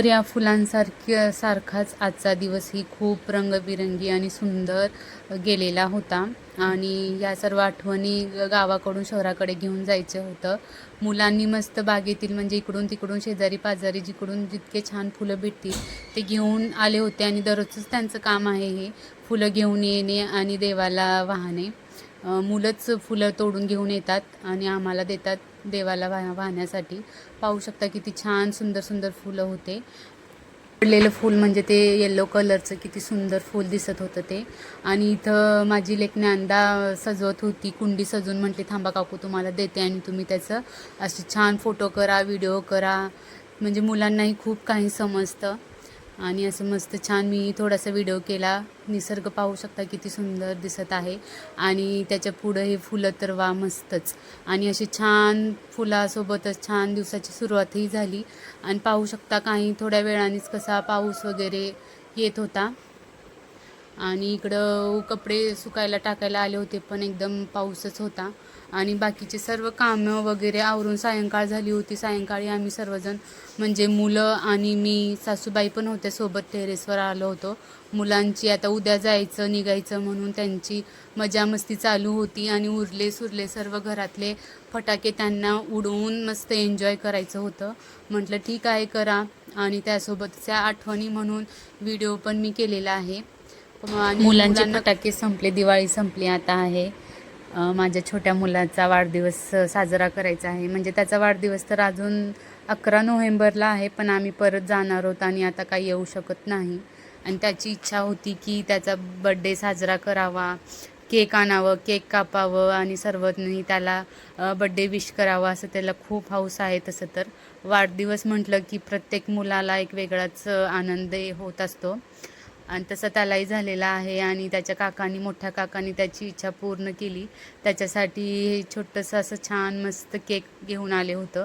तर या फुलांसारख्या सारखाच आजचा दिवस ही खूप रंगबिरंगी आणि सुंदर गेलेला होता. आणि या सर्व आठवणी गावाकडून शहराकडे घेऊन जायचं होतं. मुलांनी मस्त बागेतील म्हणजे इकडून तिकडून शेजारी पाजारी जिकडून जितके छान फुलं भेटतील ते घेऊन आले होते आणि दररोजच त्यांचं काम आहे हे फुलं घेऊन येणे आणि देवाला वाहणे. मुलंच फुलं तोडून घेऊन येतात आणि आम्हाला देतात. देवाला वाह वाहण्यासाठी. पाहू शकता किती छान सुंदर सुंदर फुलं होते. पडलेलं फूल म्हणजे ते येल्लो कलरचं किती सुंदर फूल दिसत होतं ते. आणि इथं माझी लेक ज्ञानदा सजवत होती कुंडी सजवून म्हटली थांबा काकू तुम्हाला देते आणि तुम्ही त्याचं असे छान फोटो करा व्हिडिओ करा. म्हणजे मुलांनाही खूप काही समजतं. आणि असं मस्त छान मी थोडासा व्हिडिओ केला. निसर्ग पाहू शकता किती सुंदर दिसत आहे. आणि त्याच्या पुढं हे फुलं तर वा मस्तच. आणि अशी छान फुलासोबतच छान दिवसाची सुरुवातही झाली. आणि पाहू शकता काही थोड्या वेळानेच कसा पाऊस वगैरे येत होता. आणि इकडं कपडे सुकायला टाकायला आले होते पण एकदम पाऊसच होता. आणि बाकीचे सर्व कामं वगैरे आवरून सायंकाळ झाली होती. सायंकाळी आम्ही सर्वजण म्हणजे मुलं आणि मी सासूबाई पण होत्या सोबत टेरेसवर आलो होतो. मुलांची आता उद्या जायचं निघायचं म्हणून त्यांची मजा मस्ती चालू होती आणि उरले सुरले सर्व घरातले फटाके त्यांना उडवून मस्त एन्जॉय करायचं होतं. म्हटलं ठीक आहे करा. आणि त्यासोबतच्या आठवणी म्हणून व्हिडिओ पण मी केलेला आहे. मुलांचे फटाके संपले दिवाळी संपली आता आहे. माझ्या छोट्या मुलाचा वाढदिवस साजरा करायचा आहे. म्हणजे त्याचा वाढदिवस तर अजून अकरा नोव्हेंबरला आहे पण आम्ही परत जाणार आहोत आणि आता काही येऊ शकत नाही. आणि त्याची इच्छा होती की त्याचा बड्डे साजरा करावा केक आणावं केक कापावं आणि सर्वांनी त्याला बड्डे विश करावा असं त्याला खूप हौस आहे तसं तर. वाढदिवस म्हटलं की प्रत्येक मुलाला एक वेगळाच आनंद होत असतो. आणि तसं त्यालाही झालेला आहे आणि त्याच्या काकांनी मोठ्या काकांनी त्याची इच्छा पूर्ण केली. त्याच्यासाठी हे छोटंसं असं छान मस्त केक घेऊन आले होतं.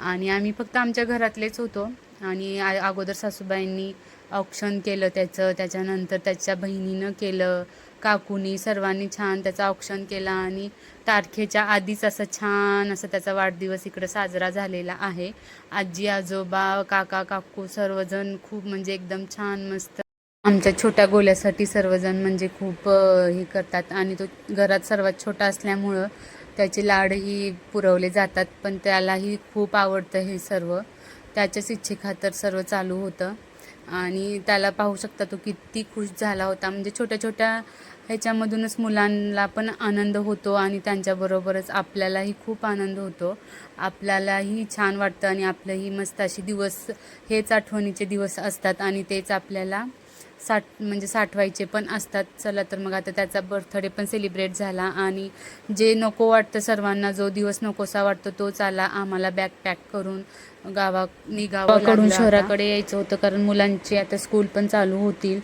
आणि आम्ही फक्त आमच्या घरातलेच होतो. आणि आ अगोदर सासूबाईंनी औक्षण केलं त्याचं. त्याच्यानंतर त्याच्या बहिणीनं केलं. काकूनी सर्वांनी छान त्याचं औक्षण केलं. आणि तारखेच्या आधीच असं छान असं त्याचा वाढदिवस इकडं साजरा झालेला आहे. आजी आजोबा काका काकू सर्वजण खूप म्हणजे एकदम छान मस्त आमच्या छोट्या गोल्यासाठी सर्वजण म्हणजे खूप हे करतात. आणि तो घरात सर्वात छोटा असल्यामुळं त्याचे लाडही पुरवले जातात. पण त्यालाही खूप आवडतं हे सर्व. त्याच्याच इच्छेखातर सर्व चालू होतं. आणि त्याला पाहू शकता तो किती खुश झाला होता. म्हणजे छोट्या छोट्या ह्याच्यामधूनच मुलांना पण आनंद होतो आणि त्यांच्याबरोबरच आपल्यालाही खूप आनंद होतो. आपल्यालाही छान वाटतं आणि आपलंही मस्त अशी दिवस हेच आठवणीचे दिवस असतात आणि तेच आपल्याला साठ म्हणजे साठवायचे पण असतात. चला तर मग आता त्याचा बर्थडे पण सेलिब्रेट झाला आणि जे नको वाटतं सर्वांना जो दिवस नकोसा वाटतो तोच आला. आम्हाला बॅग पॅक करून गावा निघावं गावाकडून लागलं शहराकडे यायचं होतं कारण मुलांची आता स्कूल पण चालू होतील.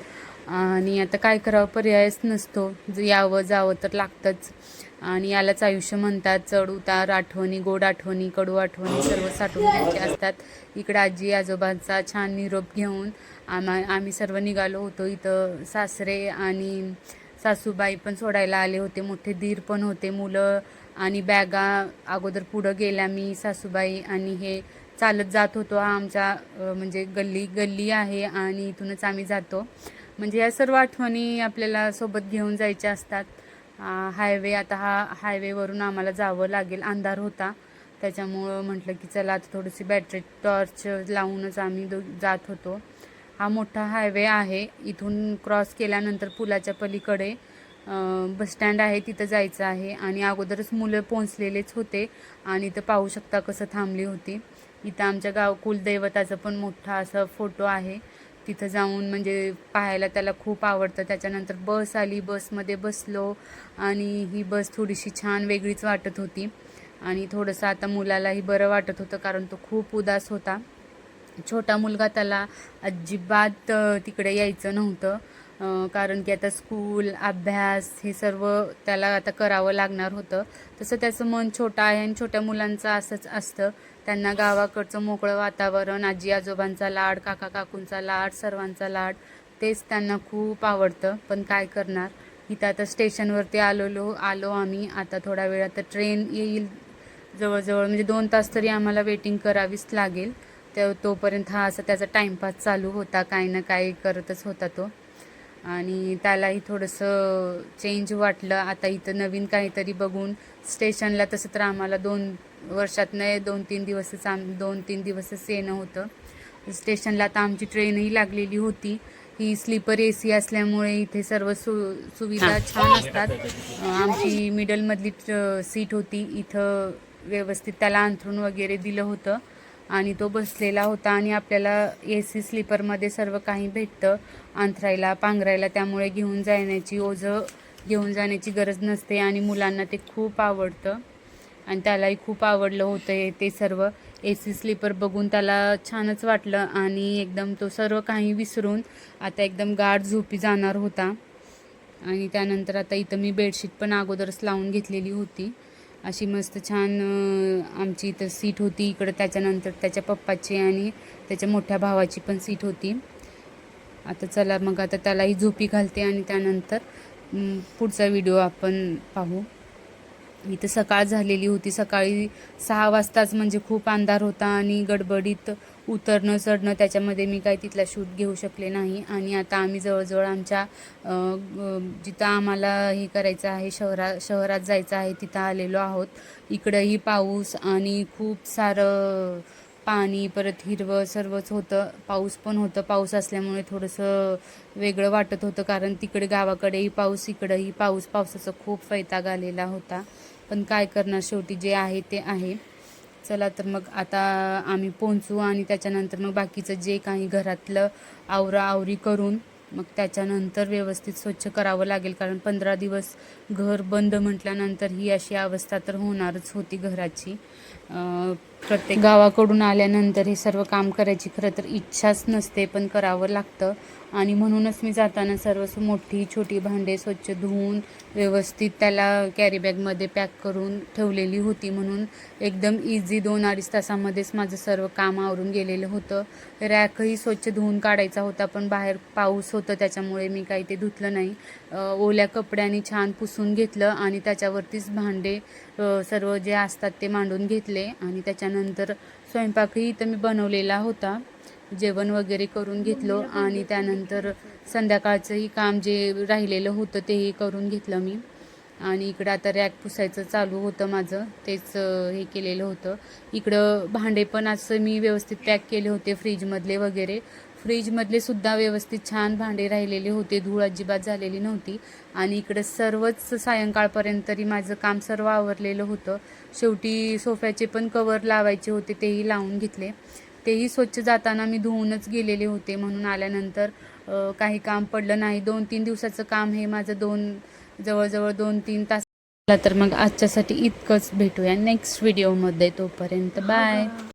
आणि आता काय करावं? पर्यायच नसतो. ज- यावं जावं तर लागतंच. आणि यालाच आयुष्य म्हणतात. चढ उतार आठवणी गोड आठवणी कडू आठवणी सर्व साठवून घ्यायचे असतात. इकडं आजी आजोबांचा छान निरोप घेऊन आम्हा आम्ही सर्व निघालो होतो इथं. सासरे आणि सासूबाई पण सोडायला आले होते. मोठे धीर पण होते मुलं आणि बॅगा अगोदर पुढं गेल्या मी सासूबाई आणि हे. चालत जात होतो हा आमच्या म्हणजे गल्ली गल्ली आहे आणि इथूनच आम्ही जातो. म्हणजे या सर्व आठवणी आपल्याला सोबत घेऊन जायच्या असतात. हायवे आता हा हायवेवरून आम्हाला जावं लागेल. अंधार होता. त्याच्यामुळं म्हटलं की चला आता थोडीशी बॅटरी टॉर्च लावूनच आम्ही दो जात होतो. हा मोठा हायवे आहे. इथून क्रॉस केल्यानंतर पुलाच्या पलीकडे बसस्टँड आहे. तिथं जायचं आहे. आणि अगोदरच मुलं पोहोचलेलेच होते. आणि इथं पाहू शकता कसं थांबली होती. इथं आमच्या गाव कुलदैवताचं पण मोठा असा फोटो आहे. तिथं जाऊन म्हणजे पाहायला त्याला खूप आवडतं. त्याच्यानंतर बस आली बसमध्ये बसलो आणि ही बस थोडीशी छान वेगळीच वाटत होती. आणि थोडंसं आता मुलालाही बरं वाटत होतं कारण तो खूप उदास होता. छोटा मुलगा त्याला अजिबात तिकडे यायचं नव्हतं. कारण की आता स्कूल अभ्यास हे सर्व त्याला आता करावं लागणार होतं. तसं त्याचं मन छोटं आहे आणि छोट्या मुलांचं असंच असतं. त्यांना गावाकडचं मोकळं वातावरण आजी आजोबांचा लाड काका काकूंचा लाड सर्वांचा लाड तेच त्यांना खूप आवडतं. पण काय करणार? इथं आता स्टेशनवरती आलेलो आलो आम्ही. आता थोडा वेळ आता ट्रेन येईल. जवळजवळ म्हणजे दोन तास तरी आम्हाला वेटिंग करावीच लागेल. तर तोपर्यंत हा असा त्याचा टाईमपास चालू होता. काही ना काही करतच होता तो. आणि त्यालाही थोडंसं चेंज वाटलं. आता इथं नवीन काहीतरी बघून स्टेशनला तसं तर आम्हाला दोन वर्षात नाही दोन तीन दिवसच आम दोन तीन दिवसच येणं होतं. स्टेशनला आता आमची ट्रेनही लागलेली होती. ही स्लीपर ए सी असल्यामुळे इथे सर्व सु सुविधा छान असतात. आमची मिडलमधली सीट होती. इथं व्यवस्थित त्याला अंथरूण वगैरे दिलं होतं. आणि तो बसलेला होता आणि आपल्याला ए सी स्लीपरमध्ये सर्व काही भेटतं अंथरायला पांघरायला. त्यामुळे घेऊन जाण्याची ओझं घेऊन जाण्याची गरज नसते आणि मुलांना ते खूप आवडतं. आणि त्यालाही खूप आवडलं होतं हे ते सर्व. ए सी स्लीपर बघून त्याला छानच वाटलं आणि एकदम तो सर्व काही विसरून आता एकदम गाढ झोपी जाणार होता. आणि त्यानंतर आता इथं मी बेडशीट पण अगोदरच लावून घेतलेली होती. अशी मस्त छान आमची इथं सीट होती. इकडं त्याच्यानंतर त्याच्या पप्पाची आणि त्याच्या मोठ्या भावाची पण सीट होती. आता चला मग आता त्यालाही झोपी घालते आणि त्यानंतर पुढचा व्हिडिओ आपण पाहू. इथं सकाळ झालेली होती. सकाळी सहा वाजताच म्हणजे खूप अंधार होता आणि गडबडीत उतरणं चढणं त्याच्यामध्ये मी काही तिथला शूट घेऊ शकले नाही. आणि आता आम्ही जवळजवळ आमच्या जिथं आम्हाला हे करायचं आहे शहरा शहरात जायचं आहे तिथं आलेलो आहोत. इकडंही पाऊस आणि खूप सारं पाणी परत हिरवं सर्वच होतं. पाऊस पण होतं. पाऊस असल्यामुळे थोडंसं वेगळं वाटत होतं कारण तिकडे गावाकडेही पाऊस इकडंही पाऊस. पावसाचा खूप वैताग आलेला होता. पण काय करणार शेवटी जे आहे ते आहे. चला तर मग आता आम्ही पोहोचू आणि त्याच्यानंतर मग बाकीचं जे काही घरातलं आवरा आवरी करून मग त्याच्यानंतर व्यवस्थित स्वच्छ करावं लागेल. कारण पंधरा दिवस घर बंद म्हटल्यानंतर ही अशी अवस्था तर होणारच होती घराची. प्रत्येक गावाकडून आल्यानंतर हे सर्व काम करायची खरं तर इच्छाच नसते पण करावं लागतं. आणि म्हणूनच मी जाताना सर्व मोठी छोटी भांडे स्वच्छ धुवून व्यवस्थित त्याला कॅरीबॅगमध्ये पॅक करून ठेवलेली होती म्हणून एकदम इझी दोन अडीच तासामध्येच माझं सर्व काम आवरून गेलेलं होतं. रॅकही स्वच्छ धुवून काढायचा होता पण बाहेर पाऊस होतं त्याच्यामुळे मी काही ते धुतलं नाही. ओल्या कपड्यांनी छान पुसून घेतलं आणि त्याच्यावरतीच भांडे सर्व जे असतात ते मांडून घेतले आणि त्याच्या त्यानंतर स्वयंपाकही इथं मी बनवलेला होता. जेवण वगैरे करून घेतलं आणि त्यानंतर संध्याकाळचंही काम जे राहिलेलं होतं तेही करून घेतलं मी. आणि इकडं आता रॅक पुसायचं चालू होतं माझं तेच हे केलेलं होतं. इकडं भांडे पण असं मी व्यवस्थित पॅक केले होते फ्रीजमधले वगैरे. फ्रीजमधले सुद्धा व्यवस्थित छान भांडे राहिलेले होते धूळ अजिबात झालेली नव्हती. आणि इकडं सर्वच सायंकाळपर्यंत तरी माझं काम सर्व आवरलेलं होतं. शेवटी सोफ्याचे पण कवर लावायचे होते तेही लावून घेतले. तेही स्वच्छ जाताना मी धुवूनच गेलेले होते. म्हणून आल्यानंतर काही काम पडलं नाही. दोन तीन दिवसाचं काम हे माझं दोन जवळजवळ दोन तीन तास तर मग आजच्यासाठी इतकंच भेटूया नेक्स्ट व्हिडिओमध्ये तोपर्यंत. बाय.